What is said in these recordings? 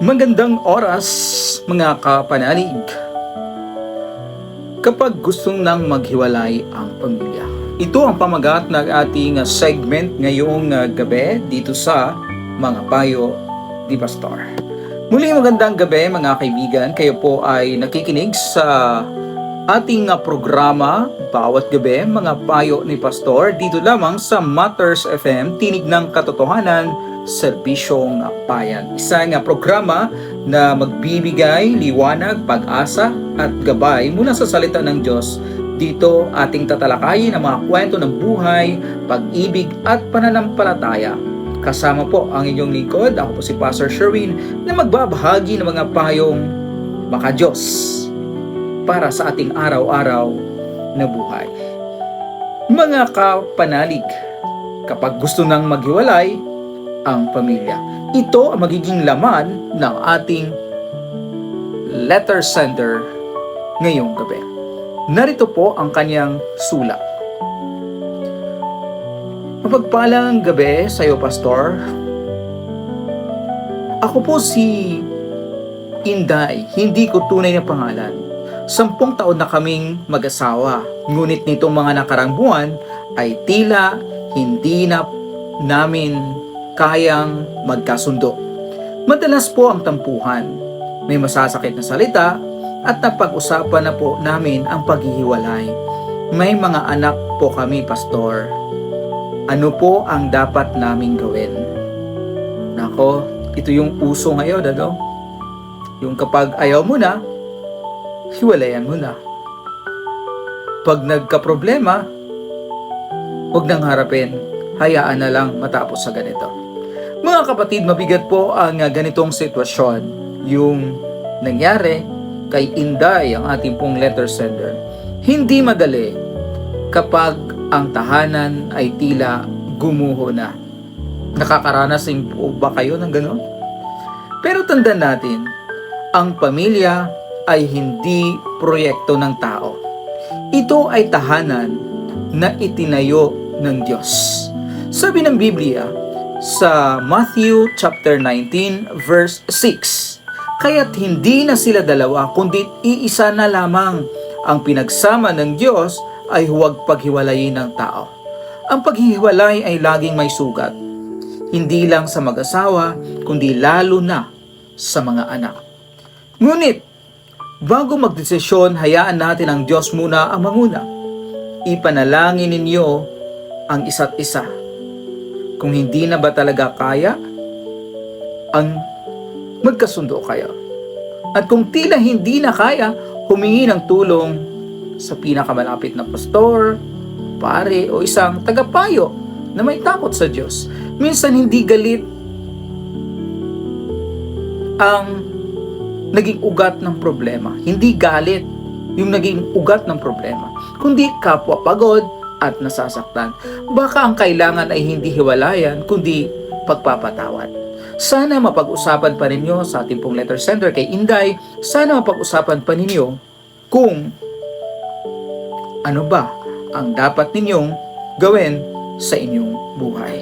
Magandang oras, mga kapanalig. Kapag gustong nang maghiwalay ang pamilya. Ito ang pamagat ng ating segment ngayong uh, gabi dito sa Mga Payo ni Pastor. Muli magandang gabi mga kaibigan. Kayo po ay nakikinig sa ating uh, programa bawat gabi mga payo ni Pastor dito lamang sa Matters FM Tinig ng Katotohanan Serbisyong Bayan. Isa nga programa na magbibigay liwanag, pag-asa at gabay mula sa salita ng Diyos. Dito ating tatalakayin ang mga kwento ng buhay, pag-ibig at pananampalataya. Kasama po ang inyong lingkod, ako po si Pastor Sherwin na magbabahagi ng mga payong baka Diyos para sa ating araw-araw na buhay. Mga kapanalig, kapag gusto nang maghiwalay ang pamilya, ito ang magiging laman ng ating letter sender ngayong gabi. Narito po ang kanyang sulat. Mapagpalang gabi sa iyo, Pastor. Ako po si Inday, hindi ko tunay na pangalan. Sampung taon na kaming mag-asawa, ngunit nitong mga nakarang buwan ay tila hindi na namin kayang magkasundo. Madalas po ang tampuhan, may masasakit na salita at napag-usapan na po namin ang paghihiwalay. May mga anak po kami, Pastor. Ano po ang dapat naming gawin? Nako, ito yung uso ngayon, ano? Yung kapag ayaw mo na, hiwalayan mo na. Pag nagka-problema, huwag nang harapin. Hayaan na lang matapos sa ganito. Mga kapatid, mabigat po ang uh, ganitong sitwasyon. Yung nangyari kay Inday, ang ating pong letter sender. Hindi madali kapag ang tahanan ay tila gumuho na. Nakakaranas din po ba kayo ng gano'n? Pero tandaan natin, ang pamilya ay hindi proyekto ng tao. Ito ay tahanan na itinayo ng Diyos. Sabi ng Biblia sa Matthew chapter 19 verse 6, Kaya't hindi na sila dalawa kundi iisa na lamang ang pinagsama ng Diyos ay huwag paghiwalayin ng tao. Ang paghihiwalay ay laging may sugat. Hindi lang sa mag-asawa, kundi lalo na sa mga anak. Ngunit, bago magdesisyon, hayaan natin ang Diyos muna ang manguna. Ipanalangin ninyo ang isa't isa. Kung hindi na ba talaga kaya, ang magkasundo kayo. At kung tila hindi na kaya, humingi ng tulong sa pinakamalapit na pastor, pare o isang tagapayo na may takot sa Diyos. Minsan hindi galit ang naging ugat ng problema. Hindi galit yung naging ugat ng problema, kundi kapwa pagod at nasasaktan. Baka ang kailangan ay hindi hiwalayan, kundi pagpapatawad. Sana mapag-usapan pa ninyo sa ating pong letter sender kay Inday, sana mapag-usapan pa ninyo kung ano ba ang dapat ninyong gawin sa inyong buhay.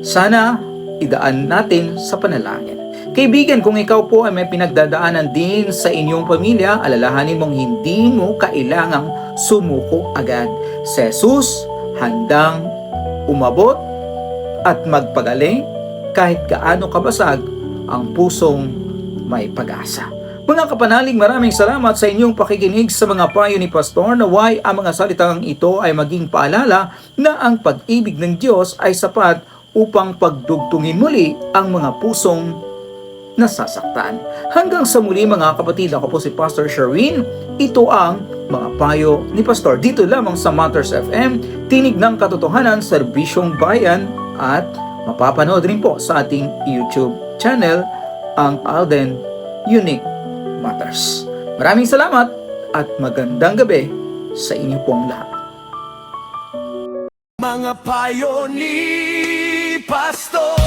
Sana idaan natin sa panalangin. Kaibigan, kung ikaw po ay may pinagdadaanan din sa inyong pamilya, alalahanin mong hindi mo kailangang sumuko agad. Si Jesus handang umabot at magpagaling kahit gaano kabasag ang pusong may pag-asa. Mga kapanalig, maraming salamat sa inyong pakikinig sa mga payo ni Pastor na why ang mga salitang ito ay maging paalala na ang pag-ibig ng Diyos ay sapat upang pagdugtungin muli ang mga pusong nasasaktan. Hanggang sa muli mga kapatid, ako po si Pastor Sherwin. Ito ang mga payo ni Pastor dito lamang sa Matters FM, tinig ng katotohanan, serbisyong bayan at mapapanood rin po sa ating YouTube channel ang Alden Unique Matters. Maraming salamat at magandang gabi sa inyo pong lahat. Mga payo ni Pastor